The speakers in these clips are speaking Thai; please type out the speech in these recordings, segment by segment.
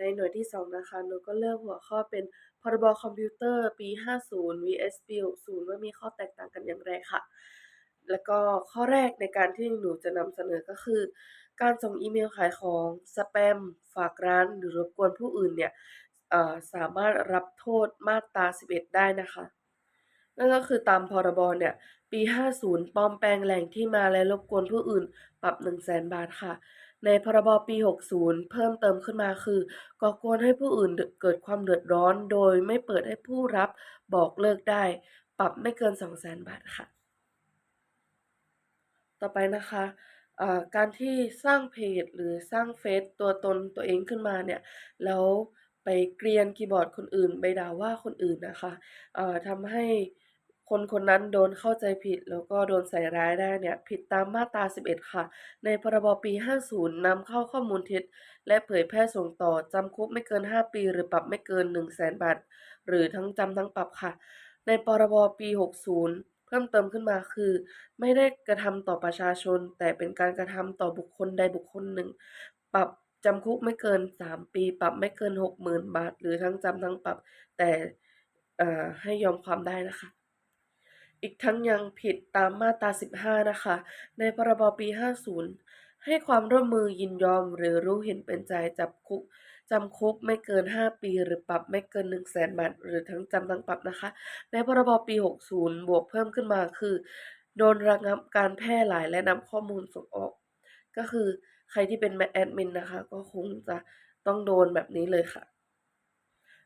ในหน่วยที่ 2 นะคะ หนูก็เลือกหัวข้อเป็นพรบคอมพิวเตอร์ปี 50 vs ปี60ว่ามีข้อแตกต่างกันอย่างไรค่ะ แล้วก็ข้อแรกในการที่หนูจะนำเสนอก็คือ การส่งอีเมลขายของสแปม ฝากร้านหรือรบกวนผู้อื่นเนี่ยสามารถรับโทษมาตรา 11 ได้นะคะนั่นก็คือตามพรบเนี่ยปี 50 ปลอมแปลงแหล่งที่มาและรบกวนผู้อื่น ปรับ 100,000บาทค่ะ ในพรบปี 60 เพิ่มเติมขึ้นมาคือ ก่อกวนให้ผู้อื่นเกิดความเดือดร้อน โดยไม่เปิดให้ผู้รับบอกเลิกได้ ปรับไม่เกิน 200,000 บาทค่ะ ต่อไปนะคะการที่สร้างเพจหรือสร้างเฟซตัวตนตัวเองขึ้นมาเนี่ย แล้วไปเกรียนคีย์บอร์ดคนอื่น ไปด่าว่าคนอื่นนะคะทำให้ คนคนนั้นโดนเข้าใจผิด แล้วก็โดนใส่ร้ายได้เนี่ยผิดตามมาตรา 11 ค่ะ ในพรบปี 50 นำเข้าข้อมูลเท็จ และเผยแพร่ส่งต่อจำคุกไม่เกิน 5 ปี หรือปรับไม่เกิน 100,000บาท หรือทั้งจำทั้งปรับค่ะ ในพรบปี 60 เพิ่มเติมขึ้นมาคือ ไม่ได้กระทำต่อประชาชน แต่เป็นการกระทำต่อบุคคลใดบุคคลหนึ่ง ปรับจำคุกไม่เกิน 3 ปี ปรับไม่เกิน 60,000 บาท หรือทั้งจำทั้งปรับ แต่ให้ยอมความได้นะคะ อีกทั้งยังผิดตามมาตรา 15 นะคะ ในพรบปี 50 ให้ความร่วมมือยินยอมหรือรู้เห็นเป็นใจจับคุกจำคุกไม่เกิน 5 ปีหรือปรับไม่เกิน 100,000บาท หรือทั้งจำทั้งปรับนะคะ ในพรบปี 60 บวกเพิ่มขึ้นมาคือ โดนระงับการแพร่หลายและนำข้อมูลส่งออก ก็คือใครที่เป็นแมแอดมินนะคะ ก็คงจะต้องโดนแบบนี้เลยค่ะ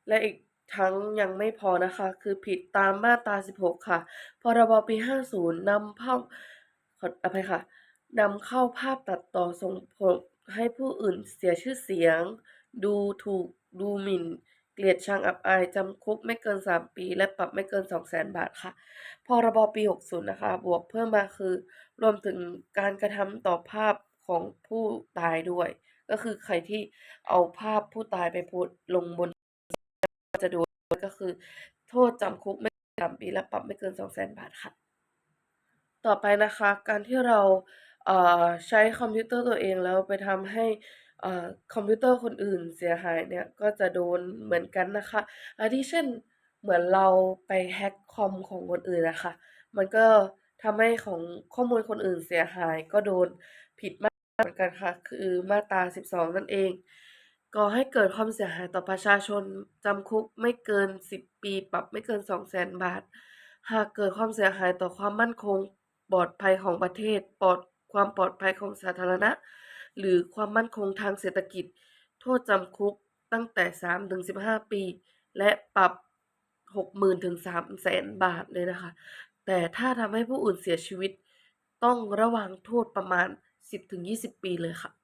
และอีก ทั้งยังไม่พอนะคะ คือผิดตามมาตรา 16 ค่ะ พรบปี 50นำเข้าขออภัยค่ะนำเข้าภาพตัดต่อส่งผลให้ผู้อื่นเสียชื่อเสียง ดูถูกดูหมิ่น เกลียดชังอับอายจำคุกไม่เกิน 3 ปี และปรับไม่เกิน 200,000 บาทค่ะ พรบปี 60 นะคะ บวกเพิ่มมาคือ รวมถึงการกระทำต่อภาพของผู้ตายด้วย ก็คือใครที่เอาภาพผู้ตายไปโพสลงบน จะโดนก็คือ โทษจำคุกไม่เกิน3ปีและปรับไม่เกิน200,000บาทค่ะ ต่อไปนะคะ การที่เราเใช้คอมพิวเตอร์ตัวเองแล้วไปทำให้อคอมพิวเตอร์คนอื่นเสียหายเนี่ยก็จะโดนเหมือนกันนะคะอาทิเช่นเหมือนเราไป hack คอมของคนอื่นอะคะ มันก็ทำให้ของข้อมูลคนอื่นเสียหายก็โดนผิดมาตราเหมือนกันค่ะ คือมาตรา 12 นั่นเอง ก่อให้เกิดความเสียหายต่อประชาชน จำคุกไม่เกิน 10 ปี ปรับไม่เกิน 200,000 บาท หากเกิดความเสียหายต่อความมั่นคง ปลอดภัยของประเทศ ปลอดความปลอดภัยของสาธารณะ หรือความมั่นคงทางเศรษฐกิจ โทษจำคุกตั้งแต่3-15 ปี และปรับ 60,000 ถึง300,000 บาทเลยนะคะ แต่ถ้าทำให้ผู้อื่นเสียชีวิต ต้องระวางโทษประมาณ 10-20 ปีเลยค่ะ